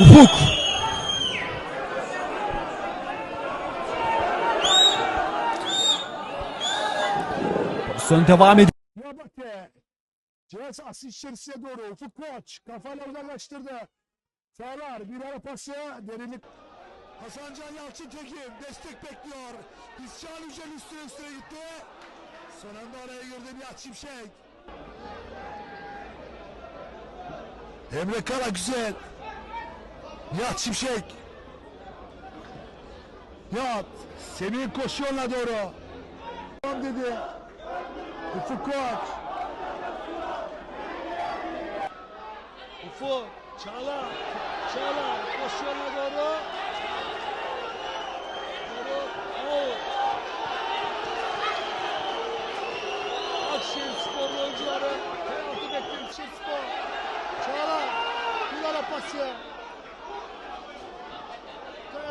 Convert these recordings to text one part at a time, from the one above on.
Ufuk. Pozisyon devam ediyor. Cihaz asist içerisine doğru. Ufuk Koç. Kafayla uzaklaştırdı. Sağlar. Bir ara pası. Derinlik. Hasan Can Yalçın Tekin. Destek bekliyor. İsyan Yücel üstüne üstüne gitti. Son anda araya girdi Nihat Şimşek. Emre Kara güzel. Nihat Şimşek. Nihat. Semih koşuyorlar doğru. Tamam dedi. Ufuk Koç. Ufuk, Çağla, Çağla, koşuyorlar doğru. Doğru, out. Akşehir spor oyuncuları penaltı Akşehir spor. Çağla, bir ara pası.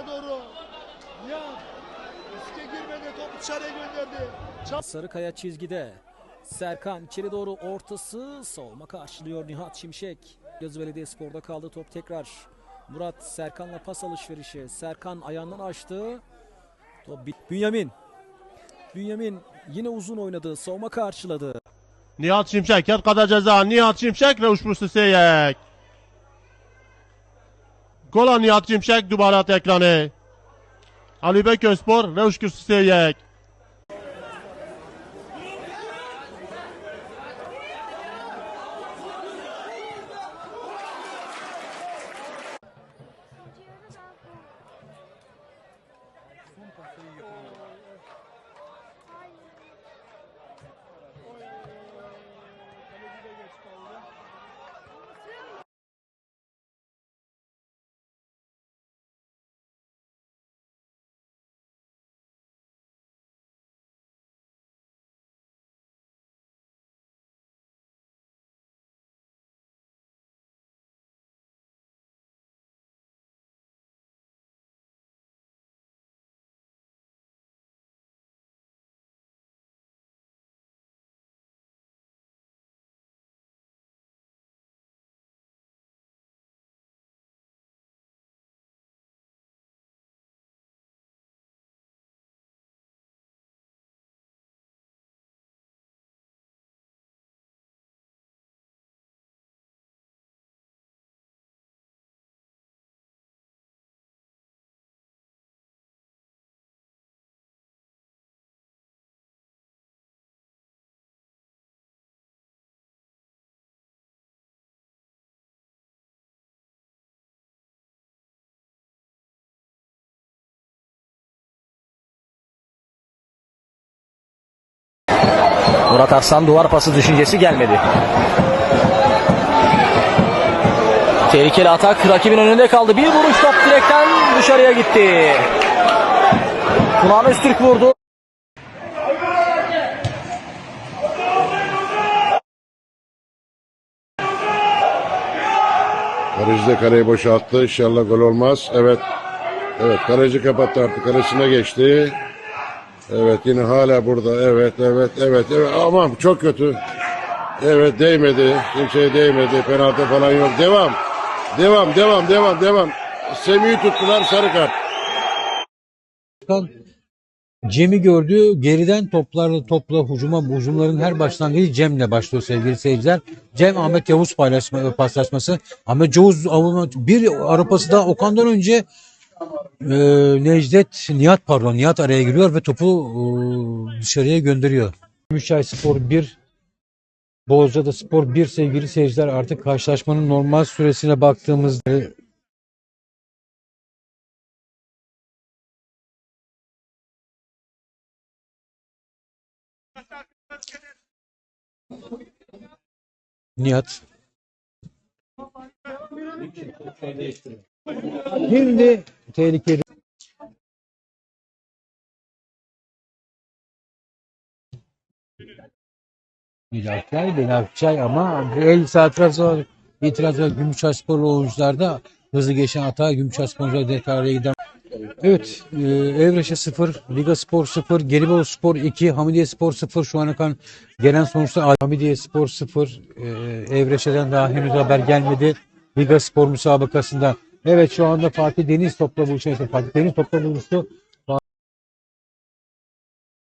Kaya doğru. Nihat, riske girmedi, topu dışarıya gönderdi. Çağla. Sarıkaya çizgide. Serkan içeri doğru ortası savunma karşılıyor Nihat Şimşek. Göz Belediyespor'da kaldı top tekrar. Murat Serkan'la pas alışverişi. Serkan ayağından açtı. Top bit. Bünyamin. Bünyamin yine uzun oynadı. Savunma karşıladı. Nihat Şimşek yer kadar ceza. Nihat Şimşek ve uçmuştu seyek. Gola Nihat Şimşek dubarat ekranı. Ali Beközspor ve uçkusu seyek. Murat Arslan duvar pası düşüncesi gelmedi. Tehlikeli atak rakibin önünde kaldı. Bir vuruş top direkten dışarıya gitti. Tunan Öztürk vurdu. Kaleci de kaleyi boşalttı. İnşallah gol olmaz. Evet. Evet kaleci kapattı artık. Kalesine geçti. Evet yine hala burada. Evet evet evet. evet. Aman çok kötü. Evet değmedi. Kimseye değmedi. Penaltı falan yok. Devam. Devam devam devam devam. Semih'i tuttular sarı kart. Cem'i gördü. Geriden toplarla topla hücuma hücumların her başlangıcı Cem'le başlıyor sevgili seyirciler. Cem Ahmet Yavuz paylaşma, paslaşması. Ahmet Yavuz bir arapası da Okan'dan önce e, Necdet Nihat pardon Nihat araya giriyor ve topu e, dışarıya gönderiyor. Gümüşçay Spor 1 Bozcaada Spor 1 sevgili seyirciler artık karşılaşmanın normal süresine baktığımızda Nihat. Şimdi tehlikeli. Bilakçay, Bilakçay ama el itiraz var. İtiraz var. Gümüşhane sporlu oyuncularda hızlı geçen hata Gümüşhane sporcular dekaraya giden. Evet, e, Evreşe 0, Liga Spor 0, Gelibolu Spor 2, Hamidiye Spor 0. Şu ana kadar gelen sonuçta Hamidiye Spor 0, e, Evreşe'den daha henüz haber gelmedi. Liga Spor müsabakasında Evet şu anda Fatih Deniz topla buluşuyor. Fatih Deniz topla buluştu.